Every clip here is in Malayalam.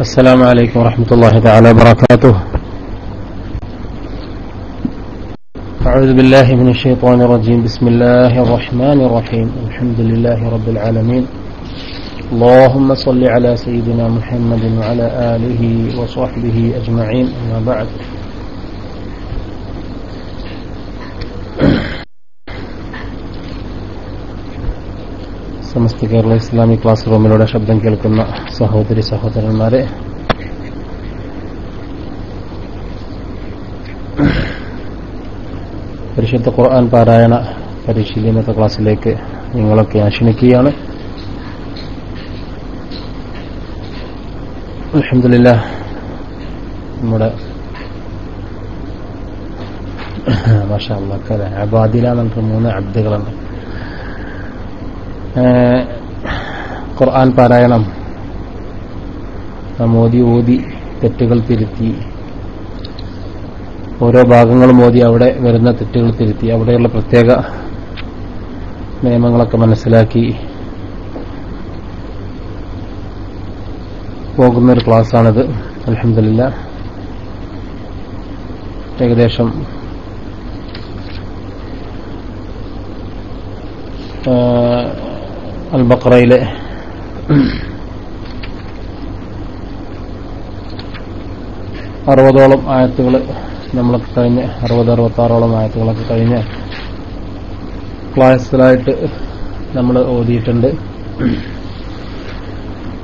السلام عليكم ورحمة الله تعالى وبركاته. أعوذ بالله من الشيطان الرجيم. بسم الله الرحمن الرحيم. الحمد لله رب العالمين. اللهم صل على سيدنا محمد وعلى آله وصحبه أجمعين. أما بعد. സമസ്ത കേരള ഇസ്ലാമിക് ക്ലാസ് റൂമിലൂടെ ശബ്ദം കേൾക്കുന്ന സഹോദരി സഹോദരന്മാരെ. പരിശുദ്ധ ഖുർആൻ പാരായണ പരിശീലനത്തെ ക്ലാസ്സിലേക്ക് നിങ്ങളൊക്കെ ഞാൻ ക്ഷണിക്കുകയാണ് അലഹമില്ല നമ്മുടെ മാഷാ അബാദില എന്നിട്ട് മൂന്ന് അബ്ദുകളുണ്ട് ഖുർആൻ പാരായണം. മോദി ഓതി തെറ്റുകൾ തിരുത്തി. ഓരോ ഭാഗങ്ങളും മോദി അവിടെ വരുന്ന തെറ്റുകൾ തിരുത്തി. അവിടെയുള്ള പ്രത്യേക നിയമങ്ങളൊക്കെ മനസ്സിലാക്കി പോകുന്ന ഒരു ക്ലാസ്സാണിത്. അലഹമില്ല ഏകദേശം അൽബക്രയിലെ അറുപതോളം ആയത്തുകൾ നമ്മളൊക്കെ കഴിഞ്ഞ് അറുപത് അറുപത്താറോളം ആയത്തുകളൊക്കെ കഴിഞ്ഞ് ക്ലാസ്സിലായിട്ട് നമ്മൾ ഓതിയിട്ടുണ്ട്.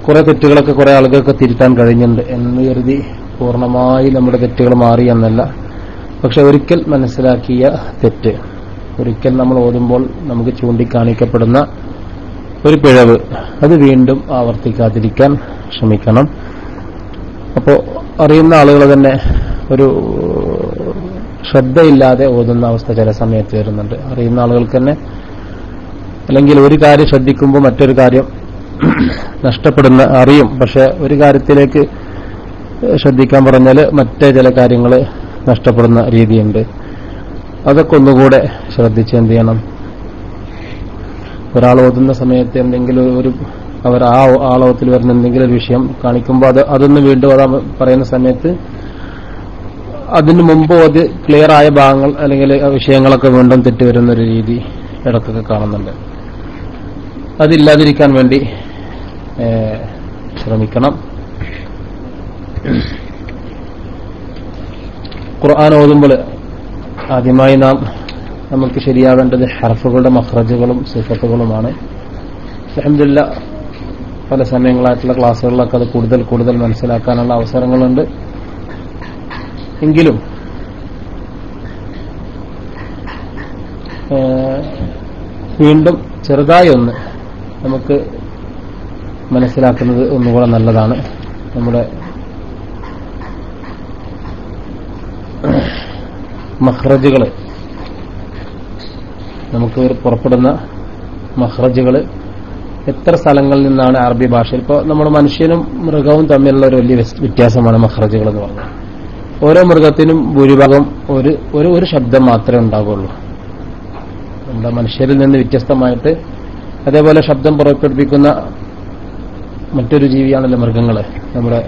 കുറെ തെറ്റുകളൊക്കെ കുറെ ആളുകൾക്ക് തിരുത്താൻ കഴിഞ്ഞിട്ടുണ്ട് എന്ന് കരുതി പൂർണമായി നമ്മുടെ തെറ്റുകൾ മാറി എന്നല്ല. പക്ഷെ ഒരിക്കൽ മനസ്സിലാക്കിയ തെറ്റ് ഒരിക്കൽ നമ്മൾ ഓതുമ്പോൾ നമുക്ക് ചൂണ്ടിക്കാണിക്കപ്പെടുന്ന ഒരു പിഴവ്. അത് വീണ്ടും ആവർത്തിക്കാതിരിക്കാൻ ശ്രമിക്കണം. അപ്പോൾ അറിയുന്ന ആളുകൾ തന്നെ ഒരു ശ്രദ്ധയില്ലാതെ ഓതുന്ന അവസ്ഥ ചില സമയത്ത് വരുന്നുണ്ട്. അറിയുന്ന ആളുകൾക്ക് തന്നെ അല്ലെങ്കിൽ ഒരു കാര്യം ശ്രദ്ധിക്കുമ്പോൾ മറ്റൊരു കാര്യം നഷ്ടപ്പെടുന്ന അറിയും. പക്ഷെ ഒരു കാര്യത്തിലേക്ക് ശ്രദ്ധിക്കാൻ പറഞ്ഞാൽ മറ്റേ ചില കാര്യങ്ങൾ നഷ്ടപ്പെടുന്ന രീതിയുണ്ട്. അതൊക്കെ ഒന്നുകൂടെ ശ്രദ്ധിച്ച് എന്ത് ചെയ്യണം? ഒരാൾ ഓതുന്ന സമയത്ത് എന്തെങ്കിലും ഒരു അവർ ആ ആളവത്തിൽ വരുന്ന എന്തെങ്കിലും ഒരു വിഷയം കാണിക്കുമ്പോൾ അത് അതൊന്ന് വീണ്ടും അതാ പറയുന്ന സമയത്ത് അതിന് മുമ്പ് അത് ക്ലിയർ ആയ ഭാഗങ്ങൾ അല്ലെങ്കിൽ വിഷയങ്ങളൊക്കെ വീണ്ടും തെറ്റുവരുന്ന ഒരു രീതി ഇടക്കൊക്കെ കാണുന്നുണ്ട്. അതില്ലാതിരിക്കാൻ വേണ്ടി ശ്രമിക്കണം. ഖുർആൻ ഓതുമ്പോൾ ആദ്യമായി നാം നമുക്ക് ശരിയാവേണ്ടത് ഹർഫുകളുടെ മഹ്റജുകളും സിഫത്തുകളുമാണ്. അഹമ്മദില്ല പല സമയങ്ങളായിട്ടുള്ള ക്ലാസ്സുകളിലൊക്കെ അത് കൂടുതൽ കൂടുതൽ മനസ്സിലാക്കാനുള്ള അവസരങ്ങളുണ്ട്. എങ്കിലും വീണ്ടും ചെറുതായി ഒന്ന് നമുക്ക് മനസ്സിലാക്കുന്നത് ഒന്നുകൂടെ നല്ലതാണ്. നമ്മുടെ മഹ്റജുകൾ നമുക്ക് പുറപ്പെടുന്ന മഹ്റജുകൾ എത്ര സ്ഥലങ്ങളിൽ നിന്നാണ് അറബി ഭാഷയിൽ? ഇപ്പോൾ നമ്മൾ മനുഷ്യനും മൃഗവും തമ്മിലുള്ള ഒരു വലിയ വ്യത്യാസമാണ് മഹ്റജുകൾ എന്ന് പറഞ്ഞത് ഓരോ മൃഗത്തിനും ഭൂരിഭാഗം ഒരു ഒരു ഒരു ശബ്ദം മാത്രമേ ഉണ്ടാകുള്ളൂ നമ്മുടെ മനുഷ്യരിൽ നിന്ന് വ്യത്യസ്തമായിട്ട് അതേപോലെ ശബ്ദം പുറപ്പെടുപ്പിക്കുന്ന മറ്റൊരു ജീവിയാണല്ലോ മൃഗങ്ങൾ നമ്മുടെ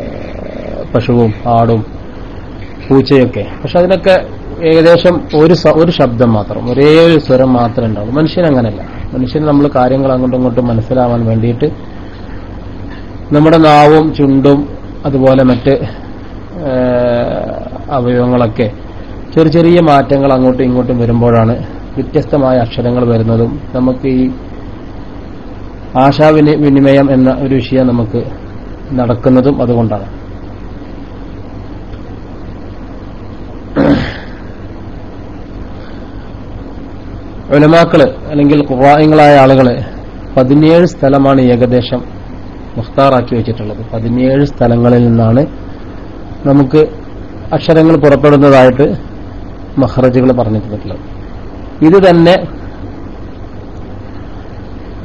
പശുവും ആടും പൂച്ചയൊക്കെ. പക്ഷെ അതിനൊക്കെ ഏകദേശം ഒരു ഒരു ശബ്ദം മാത്രം. ഒരേ ഒരു സ്വരം മാത്രമേ ഉണ്ടാവുള്ളൂ. മനുഷ്യൻ അങ്ങനെയല്ല. മനുഷ്യൻ നമ്മൾ കാര്യങ്ങൾ അങ്ങോട്ടും ഇങ്ങോട്ടും മനസ്സിലാവാൻ വേണ്ടിയിട്ട് നമ്മുടെ നാവും ചുണ്ടും അതുപോലെ മറ്റ് അവയവങ്ങളൊക്കെ ചെറിയ ചെറിയ മാറ്റങ്ങൾ അങ്ങോട്ടും ഇങ്ങോട്ടും വരുമ്പോഴാണ് വ്യത്യസ്തമായ അക്ഷരങ്ങൾ വരുന്നതും നമുക്ക് ഈ ആശാവിനി വിനിമയം എന്ന ഒരു വിഷയം നമുക്ക് നടക്കുന്നതും അതുകൊണ്ടാണ്. ഉലമാക്കൾ അല്ലെങ്കിൽ ഖുറായങ്ങളായ ആളുകൾ പതിനേഴ് സ്ഥലമാണ് ഏകദേശം മുഖ്താറാക്കി വെച്ചിട്ടുള്ളത്. പതിനേഴ് സ്ഥലങ്ങളിൽ നിന്നാണ് നമുക്ക് അക്ഷരങ്ങൾ പുറപ്പെടുന്നതായിട്ട് മഹ്റജുകൾ തന്നിട്ടുള്ളത്. ഇത് തന്നെ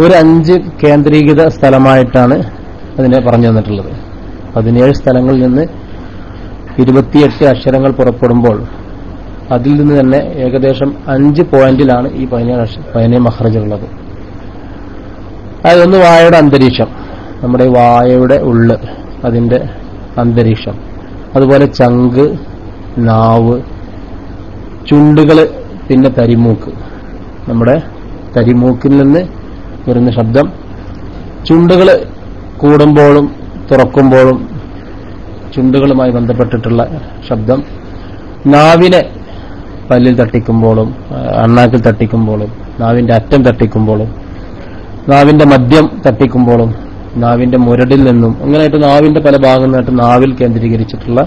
ഒരു അഞ്ച് കേന്ദ്രീകൃത സ്ഥലമായിട്ടാണ് അതിനെ പറഞ്ഞു തന്നിട്ടുള്ളത്. പതിനേഴ് സ്ഥലങ്ങളിൽ നിന്ന് ഇരുപത്തിയെട്ട് അക്ഷരങ്ങൾ പുറപ്പെടുമ്പോൾ അതിൽ നിന്ന് തന്നെ ഏകദേശം അഞ്ച് പോയിന്റിലാണ് ഈ പതിനേഴ് പതിനേഴ് മഹ്റജുള്ളത് അതൊന്ന് വായയുടെ അന്തരീക്ഷം നമ്മുടെ വായയുടെ ഉള്ള് അതിന്റെ അന്തരീക്ഷം. അതുപോലെ ചങ്ക് നാവ് ചുണ്ടുകൾ പിന്നെ തരിമൂക്ക്. നമ്മുടെ തരിമൂക്കിൽ നിന്ന് വരുന്ന ശബ്ദം ചുണ്ടുകൾ കൂടുമ്പോഴും തുറക്കുമ്പോഴും ചുണ്ടുകളുമായി ബന്ധപ്പെട്ടിട്ടുള്ള ശബ്ദം. നാവിനെ പല്ലിൽ തട്ടിക്കുമ്പോഴും അണ്ണാക്കിൽ തട്ടിക്കുമ്പോഴും നാവിന്റെ അറ്റം തട്ടിക്കുമ്പോഴും നാവിന്റെ മദ്യം തട്ടിക്കുമ്പോഴും നാവിന്റെ മുരടിൽ നിന്നും അങ്ങനെയായിട്ട് നാവിന്റെ പല ഭാഗങ്ങളായിട്ട് നാവിൽ കേന്ദ്രീകരിച്ചിട്ടുള്ള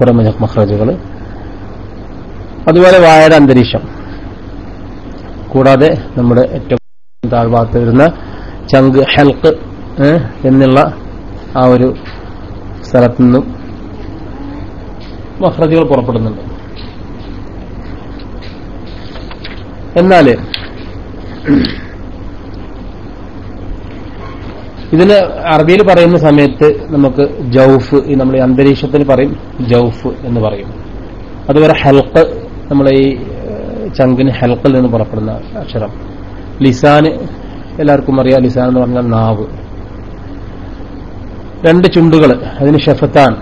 കുറെ മഹ്റജുകൾ അതുപോലെ വായയുടെ അന്തരീക്ഷം. കൂടാതെ നമ്മുടെ ഏറ്റവും താഴ്ഭാഗത്ത് വരുന്ന ചങ്ക് ഹെൽക്ക് എന്നുള്ള ആ ഒരു സ്ഥലത്തു നിന്നും മഹ്റജുകൾ പുറപ്പെടുന്നുണ്ട്. എന്നാൽ ഇതിന് അറബിയിൽ പറയുന്ന സമയത്ത് നമുക്ക് ജൗഫ് ഈ നമ്മൾ അന്തരീക്ഷത്തിന് പറയും ജൗഫ് എന്ന് പറയും. അതുപോലെ ഹെൽക്ക് നമ്മളെ ഈ ചങ്കിന് ഹെൽക്കിൽ നിന്ന് പുറപ്പെടുന്ന അക്ഷരം. ലിസാന് എല്ലാവർക്കും അറിയാം ലിസാൻ എന്ന് പറഞ്ഞാൽ നാവ്. രണ്ട് ചുണ്ടുകൾ അതിന് ഷെഫത്താൻ.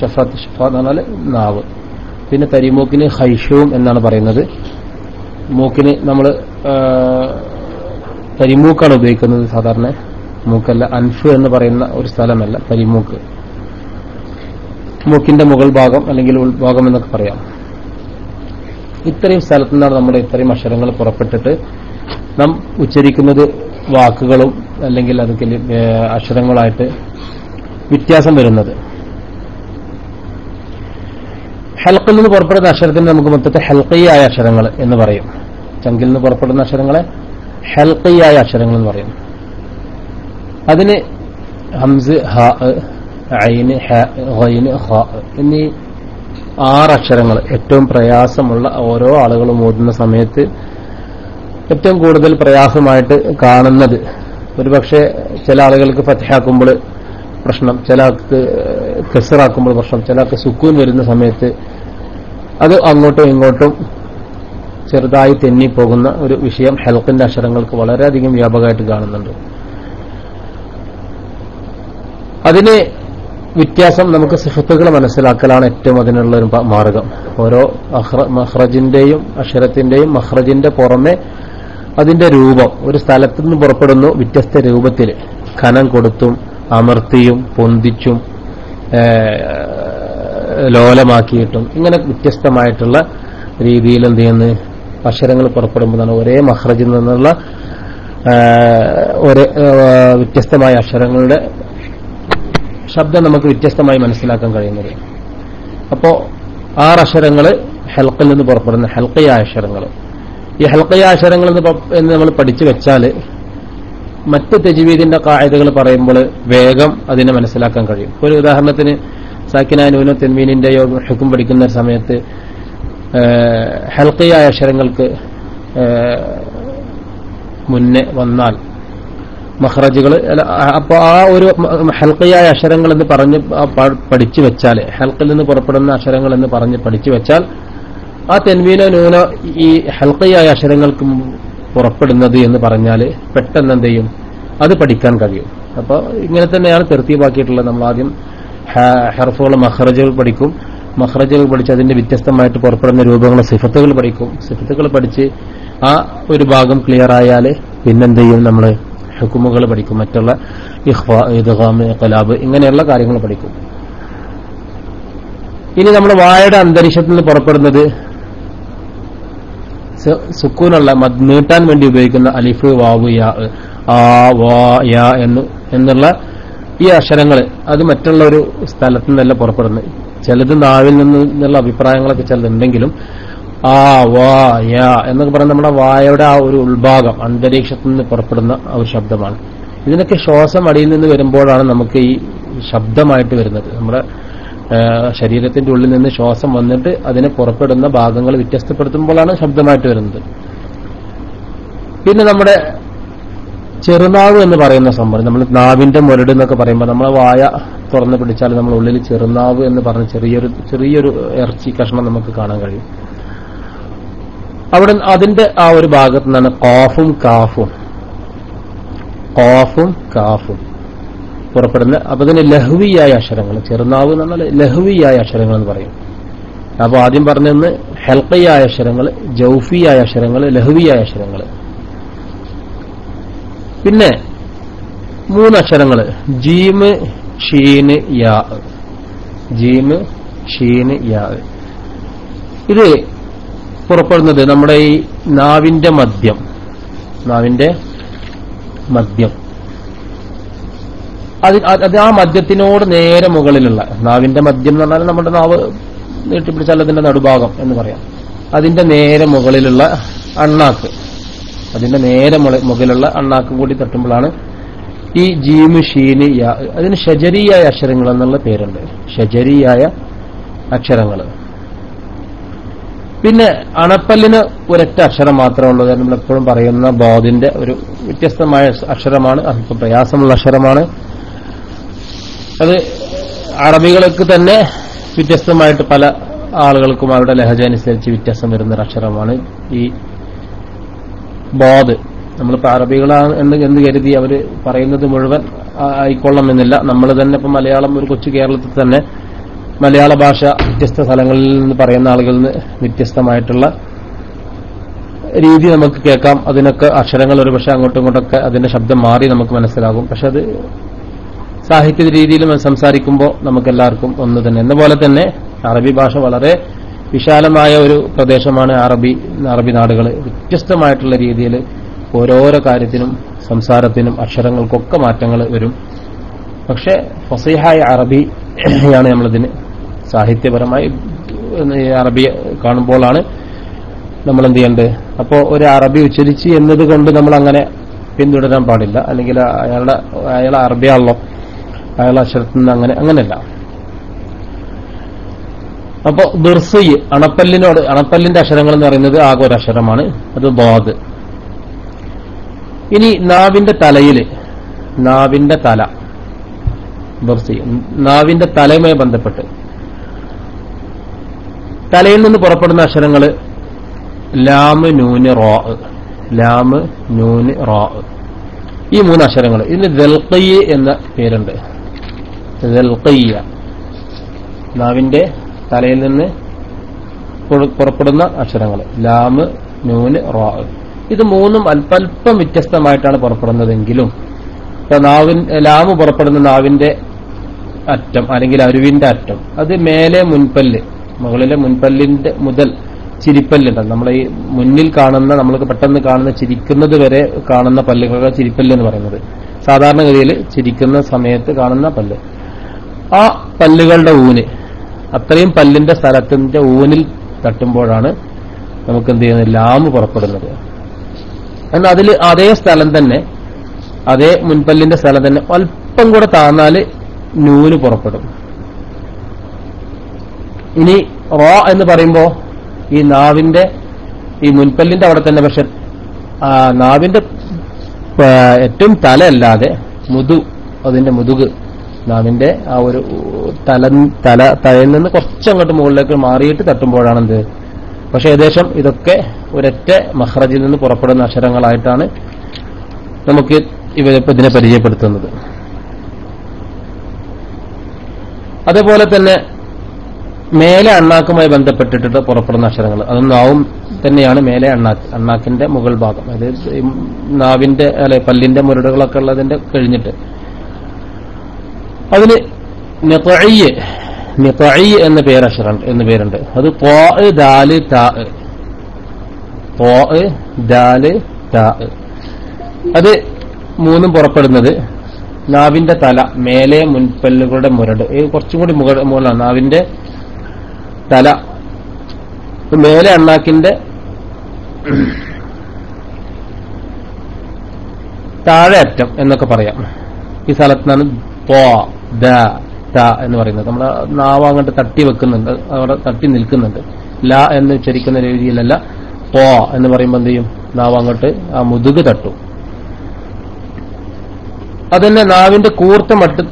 ഷെഫത്ത് ഷഫത്ത് എന്ന് പറഞ്ഞാൽ നാവ്. പിന്നെ തരിമൂക്കിന് ഹൈഷവും എന്നാണ് പറയുന്നത്. മൂക്കിന് നമ്മൾ തരിമൂക്കാണ് ഉപയോഗിക്കുന്നത് സാധാരണ. മൂക്കല്ല അൻഫ് എന്ന് പറയുന്ന ഒരു സ്ഥലമല്ല പരിമൂക്ക് മൂക്കിന്റെ മുകൾ ഭാഗം അല്ലെങ്കിൽ ഉൾഭാഗം എന്നൊക്കെ പറയാം. ഇത്രയും സ്ഥലത്തു നിന്നാണ് നമ്മുടെ ഇത്രയും അക്ഷരങ്ങൾ പുറപ്പെട്ടിട്ട് നാം ഉച്ചരിക്കുന്നത് വാക്കുകളും അല്ലെങ്കിൽ അതൊക്കെ അക്ഷരങ്ങളായിട്ട് വ്യത്യാസം വരുന്നത്. ഹൽക്കിൽ നിന്ന് പുറപ്പെടുന്ന അക്ഷരത്തിന് നമുക്ക് മൊത്തത്തിൽ ഹൽക്കയായ അക്ഷരങ്ങൾ എന്ന് പറയും. ചങ്കിൽ നിന്ന് പുറപ്പെടുന്ന അക്ഷരങ്ങളെ ഹൽക്കയായ അക്ഷരങ്ങൾ എന്ന് പറയും. അതിന് ഹംസ് ഹ ഐന് ഹ ഗൈന് ഹ എന്നീ ആറ് അക്ഷരങ്ങൾ ഏറ്റവും പ്രയാസമുള്ള ഓരോ ആളുകളും ഓടുന്ന സമയത്ത് ഏറ്റവും കൂടുതൽ പ്രയാസമായിട്ട് കാണുന്നത്. ഒരുപക്ഷെ ചില ആളുകൾക്ക് ഫത്തഹാക്കുമ്പോൾ പ്രശ്നം ചില ആൾക്ക് കെസറാക്കുമ്പോൾ പ്രശ്നം ചില ആൾക്ക് സുക്കൂൻ വരുന്ന സമയത്ത് അത് അങ്ങോട്ടും ഇങ്ങോട്ടും ചെറുതായി തെന്നിപ്പോകുന്ന ഒരു വിഷയം ഹെൽക്കിന്റെ അക്ഷരങ്ങൾക്ക് വളരെയധികം വ്യാപകമായിട്ട് കാണുന്നുണ്ട്. അതിന് വ്യത്യാസം നമുക്ക് സിഫത്തുകൾ മനസ്സിലാക്കലാണ് ഏറ്റവും അതിനുള്ള ഒരു മാർഗം. ഓരോ മഹ്റജിന്റെയും അക്ഷരത്തിന്റെയും മഹ്റജിന്റെ പുറമെ അതിന്റെ രൂപം. ഒരു സ്ഥലത്തു നിന്ന് പുറപ്പെടുന്നു വ്യത്യസ്ത രൂപത്തിൽ ഖനം കൊടുത്തും അമർത്തിയും പൊന്തിച്ചും ലോലമാക്കിയിട്ടും ഇങ്ങനെ വ്യത്യസ്തമായിട്ടുള്ള രീതിയിൽ എന്ത് ചെയ്യുന്നു? അക്ഷരങ്ങൾ പുറപ്പെടുമ്പോഴാണ് ഒരേ മഹ്റജിൽ നിന്നുള്ള ഒരേ വ്യത്യസ്തമായ അക്ഷരങ്ങളുടെ ശബ്ദം നമുക്ക് വ്യത്യസ്തമായി മനസ്സിലാക്കാൻ കഴിയുന്നത്. അപ്പോ ആറ് അക്ഷരങ്ങൾ ഹെൽക്കിൽ നിന്ന് പുറപ്പെടുന്ന ഹെൽക്കയ അക്ഷരങ്ങൾ ഈ ഹെൽക്കയ അക്ഷരങ്ങൾ എന്ന് നമ്മൾ പഠിച്ചു വെച്ചാൽ മറ്റ് തെജുവീദിന്റെ കായതകൾ പറയുമ്പോൾ വേഗം അതിനെ മനസ്സിലാക്കാൻ കഴിയും. ഒരു ഉദാഹരണത്തിന് സാക്കിനാനൂനോ തെൻമീനിന്റെയോ ഹുക്കും പഠിക്കുന്ന സമയത്ത് ഹെൽക്കയായ അക്ഷരങ്ങൾക്ക് മുന്നേ വന്നാൽ മഹ്റജുകൾ അപ്പോൾ ആ ഒരു ഹെൽക്കയായ അക്ഷരങ്ങൾ എന്ന് പറഞ്ഞ് പഠിച്ചു വെച്ചാൽ ഹെൽക്കിൽ നിന്ന് പുറപ്പെടുന്ന അക്ഷരങ്ങൾ എന്ന് പറഞ്ഞ് പഠിച്ചു വെച്ചാൽ ആ തെൻവീനോ നൂനോ ഈ ഹെൽക്കയായ അക്ഷരങ്ങൾക്ക് പുറപ്പെടുന്നത് എന്ന് പറഞ്ഞാൽ പെട്ടെന്ന് എന്ത് ചെയ്യും അത് പഠിക്കാൻ കഴിയും. അപ്പോൾ ഇങ്ങനെ തന്നെയാണ് തെർത്തീബാക്കിയിട്ടുള്ളത് നമ്മൾ ആദ്യം ഹെർഫുകൾ മഹ്റജുകൾ പഠിക്കും. മഹ്റജുകൾ പഠിച്ച് അതിന്റെ വ്യത്യസ്തമായിട്ട് പുറപ്പെടുന്ന രൂപങ്ങൾ സിഫത്തുകൾ പഠിക്കും. സിഫത്തുകൾ പഠിച്ച് ആ ഒരു ഭാഗം ക്ലിയർ ആയാൽ പിന്നെന്ത് ചെയ്യും നമ്മൾ ഹുക്കുമുകൾ പഠിക്കും. മറ്റുള്ള ഇഹ്ഫ ഇദ്ഗാമ് കലാബ് ഇങ്ങനെയുള്ള കാര്യങ്ങൾ പഠിക്കും. ഇനി നമ്മൾ വായയുടെ അന്തരീക്ഷത്തിൽ നിന്ന് പുറപ്പെടുന്നത് സുക്കൂനുള്ള നീട്ടാൻ വേണ്ടി ഉപയോഗിക്കുന്ന അലിഫ് വാവ് യാ ആ വാ യാ എന്ന് എന്നുള്ള ഈ അക്ഷരങ്ങൾ അത് മറ്റുള്ള ഒരു സ്ഥലത്തു നിന്നല്ല പുറപ്പെടുന്നത് ചിലത് നാവിൽ നിന്ന് എന്നുള്ള അഭിപ്രായങ്ങളൊക്കെ ചിലതുണ്ടെങ്കിലും ആ വാ യാ എന്നൊക്കെ പറയുന്നത് നമ്മുടെ വായയുടെ ആ ഒരു ഉൾഭാഗം അന്തരീക്ഷത്തിൽ നിന്ന് പുറപ്പെടുന്ന ഒരു ശബ്ദമാണ്. ഇതിനൊക്കെ ശ്വാസം അടിയിൽ നിന്ന് വരുമ്പോഴാണ് നമുക്ക് ഈ ശബ്ദമായിട്ട് വരുന്നത്. നമ്മുടെ ശരീരത്തിന്റെ ഉള്ളിൽ നിന്ന് ശ്വാസം വന്നിട്ട് അതിനെ പുറപ്പെടുന്ന ഭാഗങ്ങൾ വ്യത്യസ്തപ്പെടുത്തുമ്പോഴാണ് ശബ്ദമായിട്ട് വരുന്നത്. പിന്നെ നമ്മുടെ ചെറുനാവ് എന്ന് പറയുന്ന സംഭവം നമ്മൾ നാവിന്റെ മുരട് എന്നൊക്കെ പറയുമ്പോൾ നമ്മളെ വായ തുറന്നു പിടിച്ചാൽ നമ്മൾ ഉള്ളിൽ ചെറുനാവ് എന്ന് പറഞ്ഞ ചെറിയൊരു ചെറിയൊരു ഇറച്ചി കഷ്ണം നമുക്ക് കാണാൻ കഴിയും. അവിടെ അതിന്റെ ആ ഒരു ഭാഗത്ത് നിന്നാണ് കോഫും കാഫും. കോഫും കാഫും. പുറപ്പെടുന്ന അപ്പൊ അതിന് ലഹുവിയായ അക്ഷരങ്ങൾ ചെറുനാവ് എന്ന് പറഞ്ഞാൽ ലഹുവിയായ അക്ഷരങ്ങൾ എന്ന് പറയും. അപ്പൊ ആദ്യം പറഞ്ഞെന്ന് ഹെൽക്കയായ അക്ഷരങ്ങൾ ജൗഫിയായ അക്ഷരങ്ങൾ ലഹുവിയായ അക്ഷരങ്ങൾ. പിന്നെ മൂന്ന് അക്ഷരങ്ങൾ ജീമ് ഷീന് യാ. ജീമ് ഷീന് യാ. ഇത് പുറപ്പെടുന്നത് നമ്മുടെ ഈ നാവിന്റെ മദ്യം നാവിന്റെ മദ്യം അത് അത് ആ മദ്യത്തിനോട് നേരെ മുകളിലുള്ള നാവിന്റെ മദ്യം എന്ന് പറഞ്ഞാൽ നമ്മുടെ നാവ് നീട്ടിപ്പിടിച്ചാൽ അതിന്റെ നടുഭാഗം എന്ന് പറയാം. അതിന്റെ നേരെ മുകളിലുള്ള അണ്ണാക്ക്. അതിന്റെ നേരെ മുകളിലുള്ള അണ്ണാക്ക് കൂടി തട്ടുമ്പോഴാണ് ഈ ജീമ് ഷീന് അതിന് ഷജരിയായ അക്ഷരങ്ങൾ എന്നുള്ള പേരുണ്ട്. ഷജരിയായ അക്ഷരങ്ങൾ. പിന്നെ അണപ്പല്ലിന് ഒരൊറ്റ അക്ഷരം മാത്രമേ ഉള്ളൂ. നമ്മൾ എപ്പോഴും പറയുന്ന ബോധിന്റെ ഒരു വ്യത്യസ്തമായ അക്ഷരമാണ്. അല്പം പ്രയാസമുള്ള അക്ഷരമാണ്. അത് അറബികൾക്ക് തന്നെ വ്യത്യസ്തമായിട്ട് പല ആളുകൾക്കും അവരുടെ ലഹജ അനുസരിച്ച് വ്യത്യാസം വരുന്ന ഒരു അക്ഷരമാണ് ഈ ബോധ് നമ്മളിപ്പോ അറബികളാണ് എന്ന് എന്ന് കരുതി അവർ പറയുന്നത് മുഴുവൻ ആയിക്കൊള്ളണമെന്നില്ല നമ്മൾ തന്നെ ഇപ്പൊ മലയാളം ഒരു കൊച്ചു കേരളത്തിൽ തന്നെ മലയാള ഭാഷ വ്യത്യസ്ത സ്ഥലങ്ങളിൽ നിന്ന് പറയുന്ന ആളുകളിൽ നിന്ന് വ്യത്യസ്തമായിട്ടുള്ള രീതി നമുക്ക് കേൾക്കാം. അതിനൊക്കെ അക്ഷരങ്ങൾ ഒരുപക്ഷെ അങ്ങോട്ടും ഇങ്ങോട്ടൊക്കെ അതിന്റെ ശബ്ദം മാറി നമുക്ക് മനസ്സിലാകും. പക്ഷെ അത് സാഹിത്യ രീതിയിലും സംസാരിക്കുമ്പോൾ നമുക്ക് എല്ലാവർക്കും ഒന്ന് തന്നെ. എന്ന പോലെ തന്നെ അറബി ഭാഷ വളരെ വിശാലമായ ഒരു പ്രദേശമാണ് അറബി അറബി നാടുകൾ വ്യത്യസ്തമായിട്ടുള്ള രീതിയിൽ ഓരോരോ കാര്യത്തിനും സംസാരത്തിനും അക്ഷരങ്ങൾക്കൊക്കെ മാറ്റങ്ങൾ വരും. പക്ഷേ ഫസീഹായ അറബിയാണ് നമ്മളിതിന് സാഹിത്യപരമായി അറബി കാണുമ്പോഴാണ് നമ്മൾ എന്ത് ചെയ്യേണ്ടത്? അപ്പോൾ ഒരു അറബി ഉച്ചരിച്ച് എന്നതുകൊണ്ട് നമ്മൾ അങ്ങനെ പിന്തുടരാൻ പാടില്ല. അല്ലെങ്കിൽ അയാളുടെ അയാൾ അറബിയാണല്ലോ. അയാളെ അക്ഷരത്തിൽ നിന്ന് അങ്ങനെ അങ്ങനെയല്ല. അപ്പോ ബിർസയ് അണപ്പല്ലിനോട് അണപ്പല്ലിന്റെ അക്ഷരങ്ങൾ എന്ന് പറയുന്നത് ആകെ ഒരു അക്ഷരമാണ് അത് ബാദ് ഇനി നാവിന്റെ തലയിൽ നാവിന്റെ തല. ബിർസയ് നാവിന്റെ തലയുമായി ബന്ധപ്പെട്ട്. തലയിൽ നിന്ന് പുറപ്പെടുന്ന അക്ഷരങ്ങൾ ലാമ് നൂന് റോ. ലാമ് നൂന് റോ. ഈ മൂന്ന് അക്ഷരങ്ങൾ ഇതിന് ദൽക്കയ്യ എന്ന പേരുണ്ട്. ദൽക്കയ്യ നാവിന്റെ തലയിൽ നിന്ന് പുറ- പുറപ്പെടുന്ന അക്ഷരങ്ങൾ. ലാമ് നൂന് റോ. ഇത് മൂന്നും അല്പല്പം വ്യത്യസ്തമായിട്ടാണ് പുറപ്പെടുന്നതെങ്കിലും ഇപ്പൊ നാവിൻ ലാമ് പുറപ്പെടുന്ന നാവിന്റെ അറ്റം അല്ലെങ്കിൽ അരുവിന്റെ അറ്റം അത് മേലെ മുൻപല്ല് മുകളിലെ മുൻപല്ലിന്റെ മുതൽ ചിരിപ്പല്ലുണ്ട്. നമ്മൾ ഈ മുന്നിൽ കാണുന്ന നമ്മൾക്ക് പെട്ടെന്ന് കാണുന്ന ചിരിക്കുന്നത് വരെ കാണുന്ന പല്ലുകളൊക്കെ ചിരിപ്പല്ല് എന്ന് പറയുന്നത്. സാധാരണഗതിയിൽ ചിരിക്കുന്ന സമയത്ത് കാണുന്ന പല്ല്. ആ പല്ലുകളുടെ ഊന്. അത്രയും പല്ലിന്റെ സ്ഥലത്തിന്റെ ഊനിൽ തട്ടുമ്പോഴാണ് നമുക്ക് എന്ത് ചെയ്യുന്നത്? ലാമ് പുറപ്പെടുന്നത്. എന്നാൽ അതിൽ അതേ സ്ഥലം തന്നെ അതേ മുൻപല്ലിന്റെ സ്ഥലം തന്നെ അല്പം കൂടെ താന്നാൽ നൂന് പുറപ്പെടും. ഇനി റോ എന്ന് പറയുമ്പോ ഈ നാവിന്റെ ഈ മുൻപല്ലിന്റെ അവിടെ തന്നെ പക്ഷെ നാവിന്റെ ഏറ്റവും തലയല്ലാതെ മുതു അതിന്റെ മുതുക് നാവിന്റെ ആ ഒരു തല തല തലയിൽ നിന്ന് കുറച്ചങ്ങോട്ട് മുകളിലേക്ക് മാറിയിട്ട് തട്ടുമ്പോഴാണ് എന്ത്? പക്ഷെ ഏകദേശം ഇതൊക്കെ ഒരൊറ്റ മഹ്റജിൽ നിന്ന് പുറപ്പെടുന്ന അക്ഷരങ്ങളായിട്ടാണ് നമുക്ക് ഇവരിപ്പോ ഇതിനെ പരിചയപ്പെടുത്തുന്നത്. അതേപോലെ തന്നെ മേലെ അണ്ണാക്കുമായി ബന്ധപ്പെട്ടിട്ട് പുറപ്പെടുന്ന അക്ഷരങ്ങൾ. അത് നാവും തന്നെയാണ് മേലെ അണ്ണാക്ക് അണ്ണാക്കിന്റെ മുകൾ ഭാഗം. അതായത് നാവിന്റെ അല്ലെ പല്ലിന്റെ മുരടുകളൊക്കെ ഉള്ളതിന്റെ കഴിഞ്ഞിട്ട്. അതിന് നിതഈ നിതഈ എന്ന പേരക്ഷരം എന്ന പേരുണ്ട്. അത് പോ ദാൽ താ ദാൽ അത് മൂന്നും പുറപ്പെടുന്നത് നാവിന്റെ തല മേലെ മുൻപല്ലുകളുടെ മുരട്. കുറച്ചും കൂടി മുകളാണ് നാവിന്റെ തല. മേലെ അണ്ണാക്കിന്റെ താഴെ അറ്റം എന്നൊക്കെ പറയാം. ഈ സ്ഥലത്താണ് പോ ദ ത എന്ന് പറയുന്നത്. നമ്മുടെ നാവ് അങ്ങോട്ട് തട്ടി വെക്കുന്നുണ്ട്. അവിടെ തട്ടി നിൽക്കുന്നുണ്ട്. ല എന്ന് ഉച്ചരിക്കുന്ന രീതിയിലല്ല പോ എന്ന് പറയുമ്പോൾ എന്ത് ചെയ്യും? നാവ് അങ്ങോട്ട് ആ മുതുക് തട്ടു. അതന്നെ നാവിന്റെ കൂർത്ത മട്ട്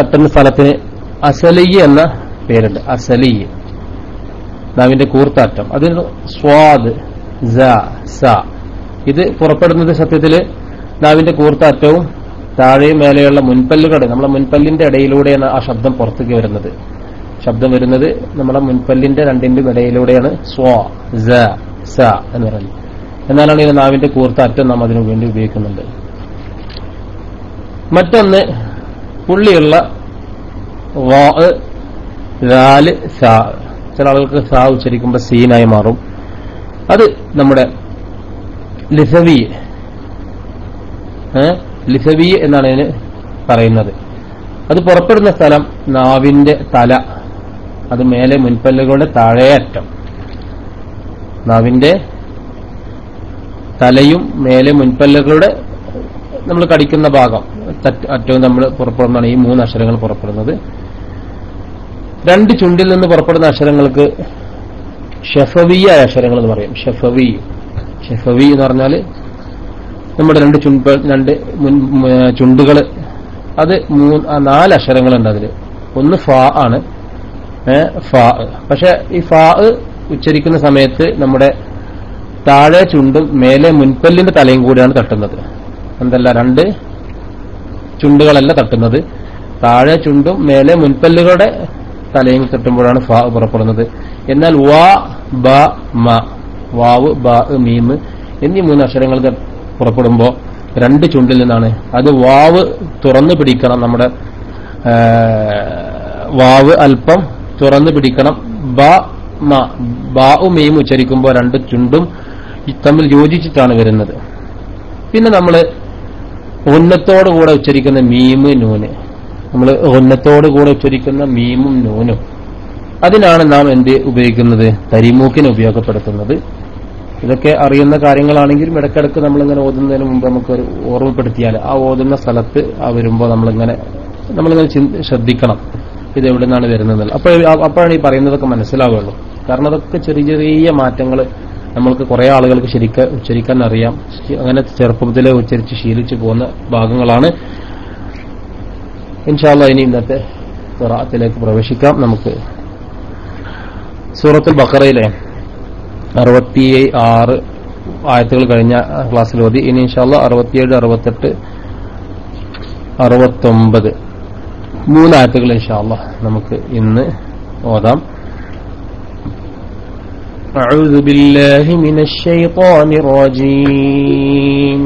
തട്ടുന്ന സ്ഥലത്തിന് അസലിയ എന്ന പേരുണ്ട്. അസലിയ. നാവിന്റെ കൂർത്താറ്റം അതിന് സ്വാദ് സ ഇത് പുറപ്പെടുന്നത് സത്യത്തിൽ നാവിന്റെ കൂർത്താറ്റവും താഴെയും മേലെയുള്ള മുൻപല്ലുകളുടെ നമ്മളെ മുൻപല്ലിന്റെ ഇടയിലൂടെയാണ് ആ ശബ്ദം പുറത്തേക്ക് വരുന്നത്. ശബ്ദം വരുന്നത് നമ്മളെ മുൻപല്ലിന്റെ രണ്ടിന്റെയും ഇടയിലൂടെയാണ് സ്വ സ സ എന്ന് പറയുന്നത്. എന്നാലാണ് ഈ നാവിന്റെ കൂർത്ത അറ്റം നാം അതിനു വേണ്ടി ഉപയോഗിക്കുന്നുണ്ട്. മറ്റൊന്ന് പുള്ളിയുള്ള വാൽ സാ. ചില ആളുകൾക്ക് സാ ഉച്ചരിക്കുമ്പോൾ സീനായി മാറും. അത് നമ്മുടെ ലിസവി ലിസവി എന്നാണ് ഇതിന് പറയുന്നത്. അത് പുറപ്പെടുന്ന സ്ഥലം നാവിന്റെ തല. അത് മേലെ മുൻപല്ലുകളുടെ താഴേയറ്റം. നാവിന്റെ തലയും മേലെ മുൻപല്ലുകളുടെ നമ്മൾ കടിക്കുന്ന ഭാഗം. അറ്റവും നമ്മൾ പുറപ്പെടുന്നതാണ് ഈ മൂന്ന് അക്ഷരങ്ങൾ പുറപ്പെടുന്നത്. രണ്ട് ചുണ്ടിൽ നിന്ന് പുറപ്പെടുന്ന അക്ഷരങ്ങൾക്ക് ഷെഫവിയായ അക്ഷരങ്ങൾ എന്ന് പറയും. ഷെഫവി. ഷെഫവി എന്ന് പറഞ്ഞാൽ നമ്മുടെ രണ്ട് ചുണ്ട് രണ്ട് ചുണ്ടുകൾ അത് മൂന്ന് നാല് അക്ഷരങ്ങളുണ്ട് അതിൽ ഒന്ന് ഫാ ആണ്. ഫാ. പക്ഷെ ഈ ഫാ ഉച്ചരിക്കുന്ന സമയത്ത് നമ്മുടെ താഴെ ചുണ്ടും മേലെ മുൻപല്ലിന്റെ തലയും കൂടിയാണ് തട്ടുന്നത്. എന്തല്ല? രണ്ട് ചുണ്ടുകളല്ല തട്ടുന്നത്. താഴെ ചുണ്ടും മേലെ മുൻപല്ലുകളുടെ തലയും തട്ടുമ്പോഴാണ് ഫാ പുറപ്പെടുന്നത്. എന്നാൽ വാ ബ മ വാവ് ബ മീമ് എന്നീ മൂന്ന് അക്ഷരങ്ങൾ പുറപ്പെടുമ്പോൾ രണ്ട് ചുണ്ടിൽ നിന്നാണ്. അത് വാവ് തുറന്നു പിടിക്കണം നമ്മുടെ വാവ് അല്പം തുറന്നു പിടിക്കണം. ബ മ ബാഉ മീം ഉച്ചരിക്കുമ്പോൾ രണ്ട് ചുണ്ടും തമ്മിൽ യോജിച്ചിട്ടാണ് വരുന്നത്. പിന്നെ നമ്മൾ ഉന്നത്തോടു കൂടെ ഉച്ചരിക്കുന്ന മീമ് നൂന് നമ്മൾ ഉന്നത്തോടു കൂടെ ഉച്ചരിക്കുന്ന മീമും നൂനും. അതിനാണ് നാം എന്ത് ഉപയോഗിക്കുന്നത്? തരിമൂക്കിന് ഉപയോഗപ്പെടുത്തുന്നത്. ഇതൊക്കെ അറിയുന്ന കാര്യങ്ങളാണെങ്കിലും ഇടയ്ക്കിടയ്ക്ക് നമ്മളിങ്ങനെ ഓതുന്നതിന് മുമ്പ് നമുക്ക് ഓർമ്മപ്പെടുത്തിയാൽ ആ ഓതുന്ന സ്ഥലത്ത് ആ വരുമ്പോൾ നമ്മളിങ്ങനെ നമ്മളിങ്ങനെ ശ്രദ്ധിക്കണം ഇത് എവിടെ നിന്നാണ് വരുന്നത് അപ്പോൾ അപ്പോഴാണ് ഈ പറയുന്നതൊക്കെ മനസ്സിലാവുള്ളൂ. കാരണം അതൊക്കെ ചെറിയ ചെറിയ മാറ്റങ്ങൾ നമ്മൾക്ക് കുറെ ആളുകൾക്ക് ശരിക്കും ഉച്ചരിക്കാൻ അറിയാം. അങ്ങനെ ചെറുപ്പത്തിലെ ഉച്ചരിച്ച് ശീലിച്ചു പോകുന്ന ഭാഗങ്ങളാണ്. ഇൻഷാല്ല ഇനി ഇന്നത്തെ ഖിറാഅത്തിലേക്ക് പ്രവേശിക്കാം. നമുക്ക് സൂറത്തുൽ ബഖറയിലെ അറുപത്തി ആറ് ആയത്തുകൾ കഴിഞ്ഞ ക്ലാസ്സിൽ ഓതി ഇനി ഇൻഷാല്ല അറുപത്തിയേഴ് അറുപത്തെട്ട് അറുപത്തൊമ്പത് മൂന്നായത്തുകൾ ഇൻഷാല്ല നമുക്ക് ഇന്ന് ഓതാം أعوذ بالله من الشيطان الرجيم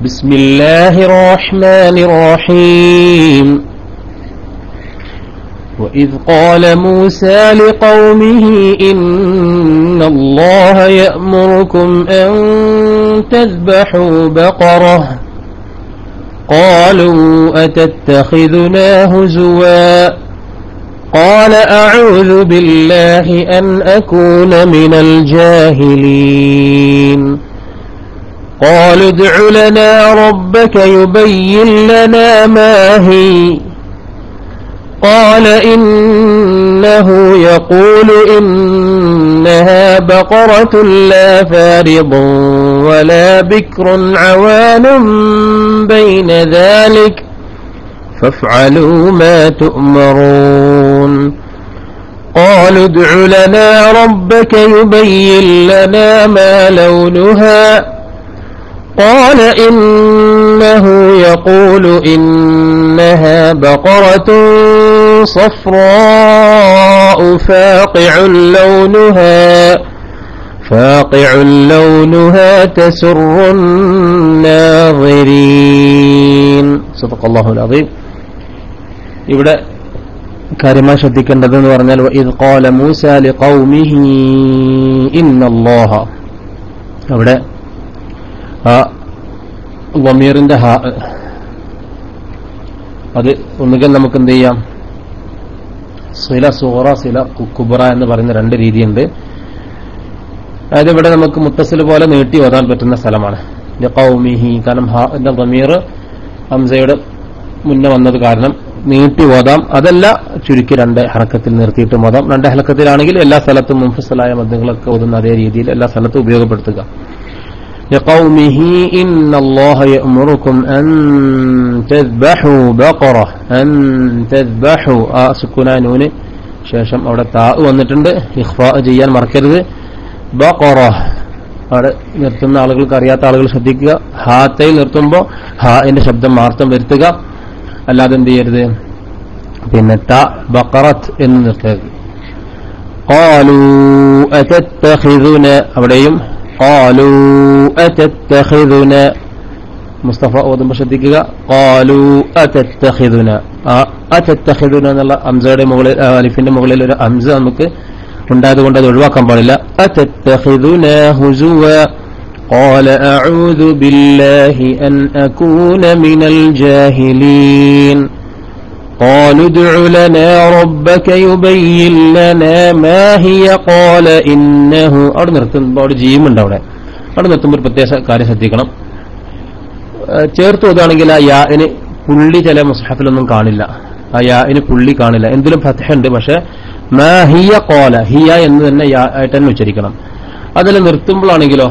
بسم الله الرحمن الرحيم وإذ قال موسى لقومه إن الله يأمركم أن تذبحوا بقرة. قالوا أتتخذنا هزوا؟ قال أعوذ بالله أن أكون من الجاهلين. قالوا ادع لنا ربك يبين لنا ما هي. قال إنه يقول إنها بقرة لا فارض ولا بكر عوان بين ذلك فافعلوا ما تؤمرون. قالوا ادع لنا ربك يبين لنا ما لونها قال إنه يقول إنها بقرة صفراء فاقع لونها فاقع لونها تسر الناظرين صدق الله العظيم ഇവിടെ കാര്യമായി ശ്രദ്ധിക്കേണ്ടതെന്ന് പറഞ്ഞാൽ ഇത് قال موسى لقومه إن الله അവിടെ ആ വമീറിന്റെ ഹാ അത് ഒന്നുകിൽ നമുക്ക് എന്ത് ചെയ്യാം? സില സൂറ സില കുബറ എന്ന് പറയുന്ന രണ്ട് രീതിയുണ്ട്. അതായത് ഇവിടെ നമുക്ക് മുത്തസിൽ പോലെ നീട്ടി ഓതാൻ പറ്റുന്ന സ്ഥലമാണ്. ലിഖൗമിഹി കാരണം ഹാ എന്ന വമീർ ഹംസയുടെ മുന്നേ വന്നത് കാരണം നീട്ടി ഓതാം. അതല്ല ചുരുക്കി രണ്ട് ഹറക്കത്തിൽ നിർത്തിയിട്ട് ഓതാം. രണ്ട് ഹലക്കത്തിലാണെങ്കിൽ എല്ലാ സ്ഥലത്തും മുൻഫസലായ മദ്യങ്ങളൊക്കെ ഓതുന്ന അതേ രീതിയിൽ എല്ലാ സ്ഥലത്തും ഉപയോഗപ്പെടുത്തുക. لقومه إن الله يأمركم أن تذبحوا بقرة أن تذبحوا ആ സുക്കുനാനൂന് ശേഷം അവിടെ താ വന്നിട്ടുണ്ട് ഇഖ്ഫാ ചെയ്യാൻ മറക്കരുത് ബഖറ അവിടെ നിർത്തുന്ന ആളുകൾക്ക് അറിയാത്ത ആളുകൾ ശ്രദ്ധിക്കുക ഹാത്തയിൽ നിർത്തുമ്പോൾ ഹാന്റെ ശബ്ദം മാർത്തം വരുത്തുക അല്ലാതെ എന്ത് ചെയ്യരുത് പിന്നെ ത ബക്കറത്ത് എന്ന് നിർത്തരുത് قالوا أتتخذنا അവിടെയും قالوا أتتخذنا മുസ്തഫ ഓതുമ്പോൾ ശ്രദ്ധിക്കുക قالوا أتتخذنا ആ أتتخذنا എന്നുള്ള അംസയുടെ മുകളിൽ ആ, അലിഫിന്റെ മുകളിൽ ഒരു അംസ നമുക്ക് ഉണ്ടായതുകൊണ്ട് അത് ഒഴിവാക്കാൻ പാടില്ല أتتخذنا هزوا قال أعوذ بالله أن أكون من الجاهلين قالوا ادع لنا ربك يبين لنا ما هي قال إنه അവിടെ നിർത്തുമ്പോൾ അവിടെ ജീമുണ്ട് അവിടെ അവിടെ നിർത്തുമ്പോൾ ഒരു പ്രത്യേക കാര്യം ശ്രദ്ധിക്കണം ഏഹ് ചേർത്ത് ഓതുകയാണെങ്കിൽ ആ യാന് പുള്ളി ചില മുസ്ഹഫിലൊന്നും കാണില്ല ആ യാന് പുള്ളി കാണില്ല എന്തിലും ഫത്ഹ ഉണ്ട് പക്ഷെ മാ ഹിയ കോല ഹിയ എന്ന് തന്നെ യാ ആയിട്ട് തന്നെ ഉച്ചരിക്കണം അതിൽ നിർത്തുമ്പോഴാണെങ്കിലോ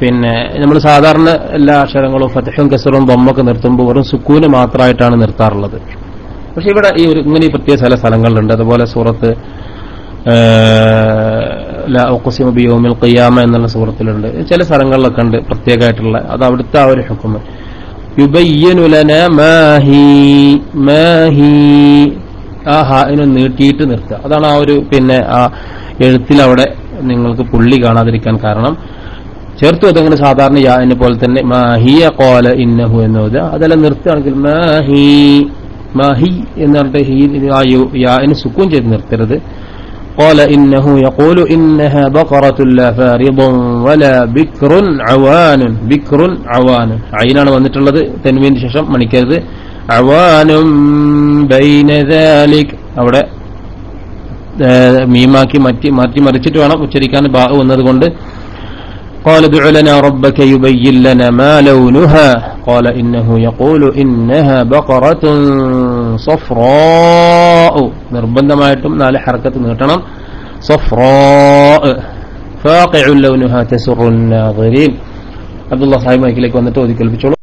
പിന്നെ നമ്മൾ സാധാരണ എല്ലാ അക്ഷരങ്ങളും ഫത്തഹും കസറും ബൊമ്മൊക്കെ നിർത്തുമ്പോൾ വെറും സുക്കൂന് മാത്രമായിട്ടാണ് നിർത്താറുള്ളത് പക്ഷെ ഇവിടെ ഈ ഒരു ഇങ്ങനെ പ്രത്യേക ചില സ്ഥലങ്ങളിലുണ്ട് അതുപോലെ സൂറത്ത് ലാഖുസിമ ബിയോമിൽ ഖിയാമ എന്നുള്ള സൂറത്തിലുണ്ട്. ചില സ്ഥലങ്ങളിലൊക്കെ ഉണ്ട് പ്രത്യേകമായിട്ടുള്ള. അത് അവിടുത്തെ ആ ഒരു ഹുക്കുമ യുബയ്യനു ലന മാഹി മാഹി ആ ഹാഇനെ നീട്ടിയിട്ട് നിർത്തുക. അതാണ് ആ ഒരു പിന്നെ ആ എഴുത്തിൽ അവിടെ നിങ്ങൾക്ക് പുള്ളി കാണാതിരിക്കാൻ കാരണം. ചേർത്ത് അതെങ്ങനെ സാധാരണ യാനെ പോലെ തന്നെ മാഹിയ കോല ഇന്നഹു എന്ന് ഓതുക അതെല്ലാം നിർത്തുകയാണെങ്കിൽ മാഹി മാഹി എന്ന് പറഞ്ഞിട്ട് ഹീ ആ യു- യാന് സുക്കൂൻ ചെയ്ത് നിർത്തരുത് قال إنه يقول إنها بقرة لا فارض ولا بكر عوان بكر عوان عينان വന്നിട്ടുള്ളത് തെൻവീന് ശേഷം മണിക്കരുത് അവാനും ബൈന ذلك അവിടെ ഏഹ്, മീമാക്കി മാറ്റി മാറ്റി മറിച്ചിട്ട് വേണം ഉച്ചരിക്കാൻ ബാ വന്നതുകൊണ്ട് قال ادع لنا ربك يبين لنا ما لونها قال إنه يقول إنها بقرة صفراء നിർബന്ധമായിട്ടും നാല് ഹർക്കത്ത് നീട്ടണം صفراء فاقع لونها تسر الناظرين അബ്ദുള്ള സാഹിബ് മൈക്കിലേക്ക് വന്നിട്ട് ഓതി കേൾപ്പിച്ചോളൂ